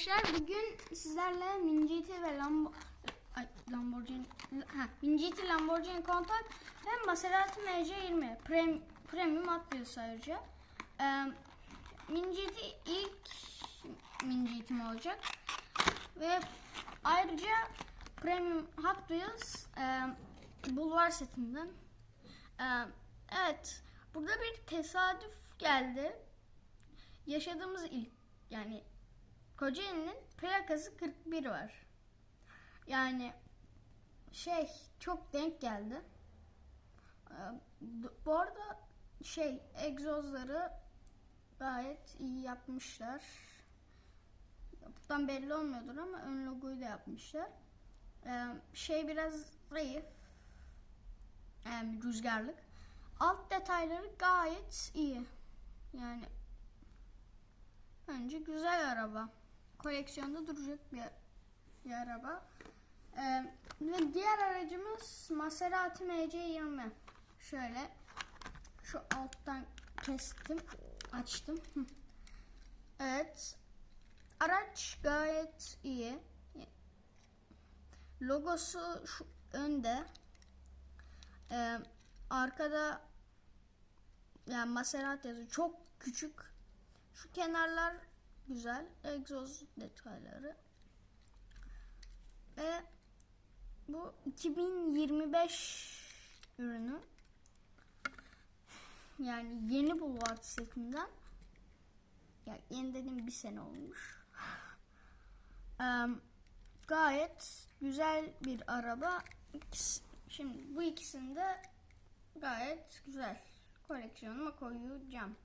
arkadaşlar bugün sizlerle Mingiti ve Lambo Ay, Lamborghini ha, Mingiti Lamborghini Countach ve Maserati MC20 Prem, Premium atlıyoruz ayrıca. Ee, Mingiti ilk Mingiti'm olacak. Ve ayrıca Premium Hot Wheels e, Bulvar setinden. Ee, evet, burada bir tesadüf geldi. Yaşadığımız il yani Kocaeli'nin plakası 41 var. Yani şey çok denk geldi. Ee, Bu arada şey egzozları gayet iyi yapmışlar. Buradan belli olmuyordur ama ön logoyu da yapmışlar. Ee, şey biraz zayıf. Yani rüzgarlık. Alt detayları gayet iyi. Yani bence güzel araba. Koleksiyonda duracak bir, bir araba. Ee, ve diğer aracımız Maserati MC20. Şöyle şu alttan kestim, açtım. Evet. Araç gayet iyi. Logosu şu önde. Ee, arkada yani Maserati yazıyor. Çok küçük. Şu kenarlar güzel. Egzoz detayları. Ve bu 2025 ürünü. Yani yeni bulvar setinden. Ya yeni dediğim bir sene olmuş. Gayet güzel bir araba. Şimdi bu ikisini de gayet güzel koleksiyonuma koyacağım.